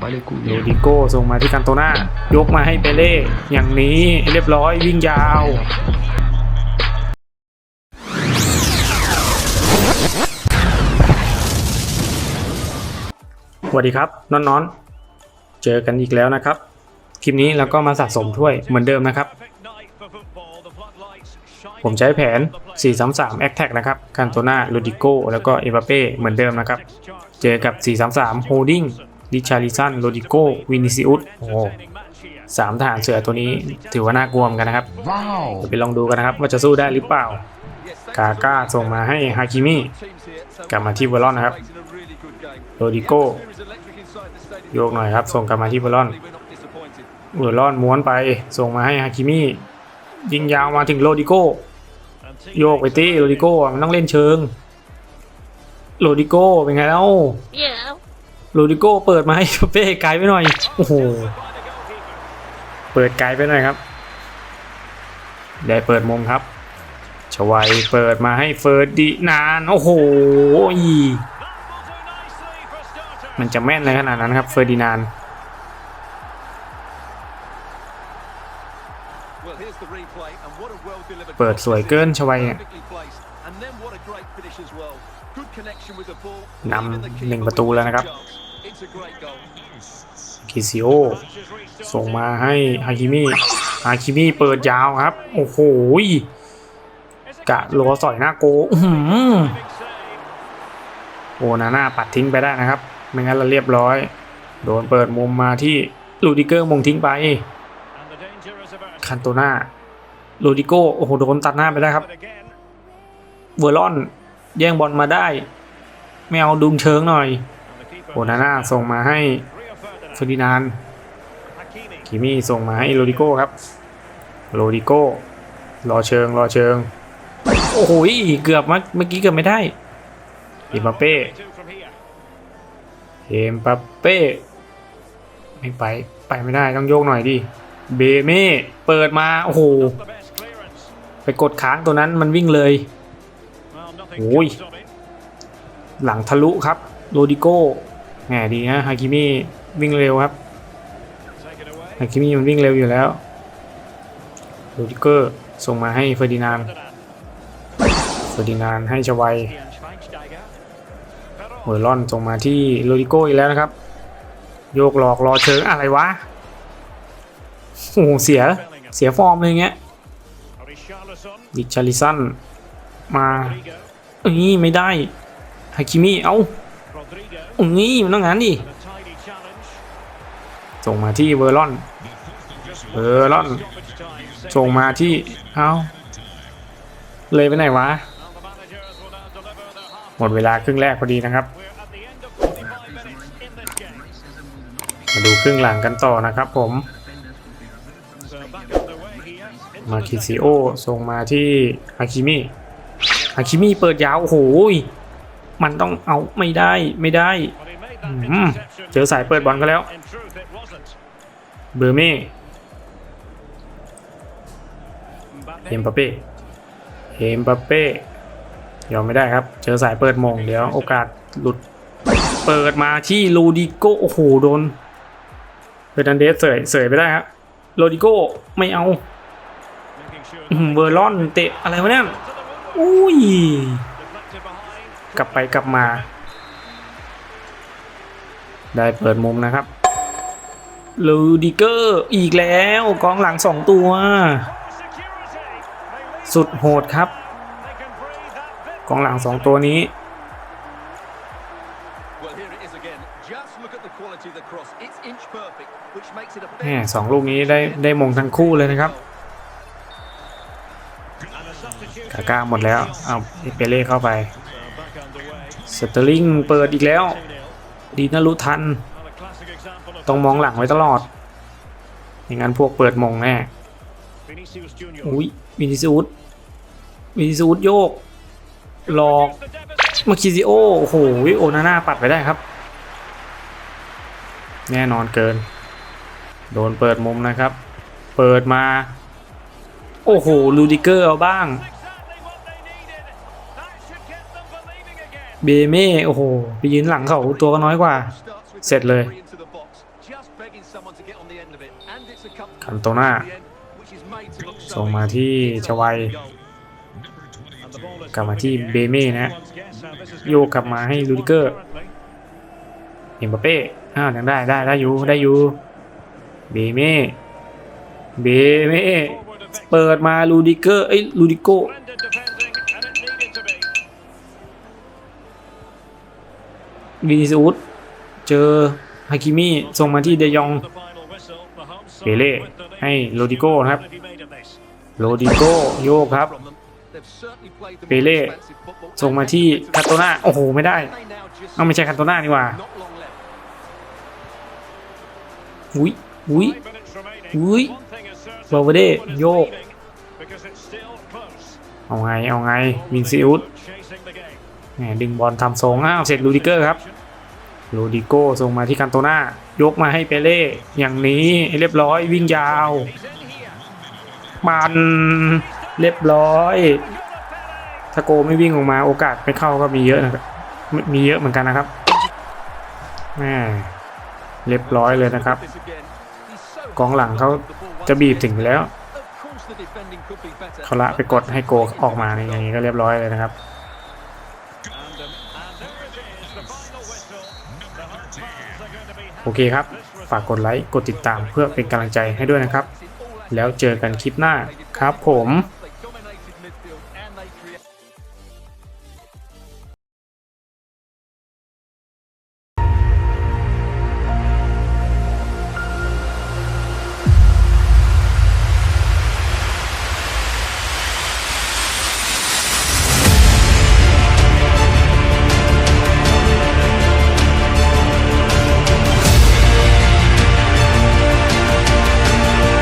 โรดิโก้ส่งมาที่คันโตนายกมาให้เปเล่อย่างนี้เรียบร้อยวิ่งยาวสวัสดีครับน้อนนอนๆ เจอกันอีกแล้วนะครับ คลิปนี้เราก็มาสะสมถ้วยเหมือนเดิมนะครับ ผมใช้แผน 433 a t t a c k นะครับคันโตนาโรดิโกแล้วก็เอ a าเป้เหมือนเดิมนะครับ เจอกับ 433 Holding ดิชาริสันโรดิโกวินิซิอุสโอ้โหสามทหารเสือตัวนี้ถือว่าน่ากลัวเหมือนกันนะครับ ¡Wow! เดี๋ยวไปลองดูกันนะครับ ว่าจะสู้ได้หรือเปล่า กาก้าส่งมาให้ฮาคิมิกลับมาที่เวอร์ลอนนะครับโรดิโกโยกหน่อยครับ ส่งกลับมาที่เวอร์ลอนเวอร์ลอนม้วนไป ส่งมาให้ฮาคิมิยิงยาวมาถึงโรดิโกโยกไปตีโรดิโก้อะมันต้องเล่นเชิงโรดิโก้เป็นไงแล้ว Yeah. โรดิโก้เปิดมาให้เป้ไกลไปหน่อย โอ้โห เปิดไกลไปหน่อยครับ ได้เปิดมุมครับ ชวัยเปิดมาให้เฟิร์ดดินาน โอ้โห มันจะแม่นเลยขนาดนั้นครับ เฟิร์ดินานเปิดสวยเกินชวัยเนี่ย นำหนึ่งประตูแล้วนะครับคิซิโอส่งมาให้ฮาคิมิฮาคิมิเปิดยาวครับ โอ้โหยกะโลสอยหน้าโกอื้อหือโอนาน่าปัดทิ้งไปได้นะครับ ไม่งั้นเราเรียบร้อย โดนเปิดมุมมาที่ลูดิเกอร์มงทิ้งไป คันโตนาลูดิโกโอ้โห โดนตัดหน้าไปได้ครับ เวอร์ลอน แย่งบอลมาได้ไม่เอาดุงเชิงหน่อยโอนาน่าส่งมาให้เฟอร์ดินานด์คิมี่ส่งมาให้โรดิโก้ครับโรดิโก้รอเชิงรอเชิง โอ้โหยเกือบมื่อเมื่อกี้เกือบไม่ได้เอ็มบัปเป้เอ็มบัปเป้ไม่ไปไปไม่ได้ต้องโยกหน่อยดิเบเม่เปิดมา โอ้โหไปกดค้างตัวนั้นมันวิ่งเลย โอ้ยหลังทะลุครับโรดิโก้แหมดีนะฮากิมิวิ่งเร็วครับฮากิมิมันวิ่งเร็วอยู่แล้วโรดิเกอร์ส่งมาให้เฟอร์ดินานเฟอร์ดินานให้ชวัยเวอร์ลอนส่งมาที่โรดิโก้อีกแล้วนะครับ โยกหลอกรอเชิงอะไรวะโอ้เสียเสียฟอร์มเลยเงี้ยดิชาริสันมา เอ้ยไม่ได้ฮาคิมิเอ้าอุ้ยมันต้องงั้นดิส่งมาที่เวอร์ลอนเวอร์ลอนส่งมาที่เอ้าเลยไปไหนวะ หมดเวลาครึ่งแรกพอดีนะครับ มาดูครึ่งหลังกันต่อนะครับผม มาคิซิโอส่งมาที่ฮาคิมิ ฮาคิมิเปิดยาว โอ้โห มันต้องเอาไม่ได้ไม่ได้ เจอสายเปิดบอลก็แล้ว เบอร์เม่เอ็มบัปเป้เอ็มบัปเป้ยอมไม่ได้ครับ เจอสายเปิดมงเดี๋ยวโอกาสหลุดเปิดมาที่ลูดิโกโอ้โหโดนเฟอร์นันเดสเสยเสยไปได้ครับโรดิโกไม่เอาเวอร์ลอนเตะอะไรวะเนี่ย อุ้ย กลับไปกลับมา ได้เปิดมุมนะครับลูดิเกอร์อีกแล้วกองหลังสองตัว สุดโหดครับ กองหลังสองตัวนี้ แหมสองลูกนี้ได้ได้มงทั้งคู่เลยนะครับ กาก้าหมดแล้วเอาเปเล่เข้าไปสเตอร์ลิงเปิดอีกแล้ว ดีนะรู้ทัน ต้องมองหลังไว้ตลอดอย่างนั้นพวกเปิดมงแน่อุ้ยวินิซิอุสวินิซิอุสโยกหลอกมาคิซิโอโอ้โหโอนาน่าปัดไปได้ครับ แน่นอนเกิน โดนเปิดมุมนะครับ เปิดมา โอ้โหลูดิเกอร์เอาบ้าง เบเม่โอ้โหไปยืนหลังเขาตัวก็น้อยกว่า เสร็จเลยคันโตน่าส่งมาที่ชวัย กลับมาที่เบเม่นะ โยกกลับมาให้ลูดิเกอร์เอ็มบัปเป้อ้าวยังได้ได้ได้อยู่ได้อยู่เบเม่เบเม่เปิดมาลูดิเกอร์เอ้ยลูดิโก วินิซูสเจอฮากิมิส่งมาที่เดยองเปเล่ให้โรดิโก้ครับ โรดิโกโยกครับ เปเล่ส่งมาที่คาโตนาโอ้โห ไม่ได้ เอาไม่ใช่คาโตนานี่ว่าอุ้ยอุ้ยอุ้ยบาเวเดโยก เอาไง เอาไง วินซิอุสดึงบอลทำทรงอ้าวเสร็จลูดิเกอร์ครับ โรดิโก้ส่งมาที่คันโตนายกมาให้เปเล่อย่างนี้เรียบร้อยวิ่งยาวปันเรียบร้อยถ้าโกไม่วิ่งออกมาโอกาสไม่เข้าก็มีเยอะนะครับมีมีเยอะเหมือนกันนะครับแม่เรียบร้อยเลยนะครับ กองหลังเขาจะบีบถึงแล้วเขาละไปกดให้โกออกมาในอย่างนี้ก็เรียบร้อยเลยนะครับ โอเคครับ ฝากกดไลค์ กดติดตามเพื่อเป็นกำลังใจให้ด้วยนะครับ แล้วเจอกันคลิปหน้าครับผม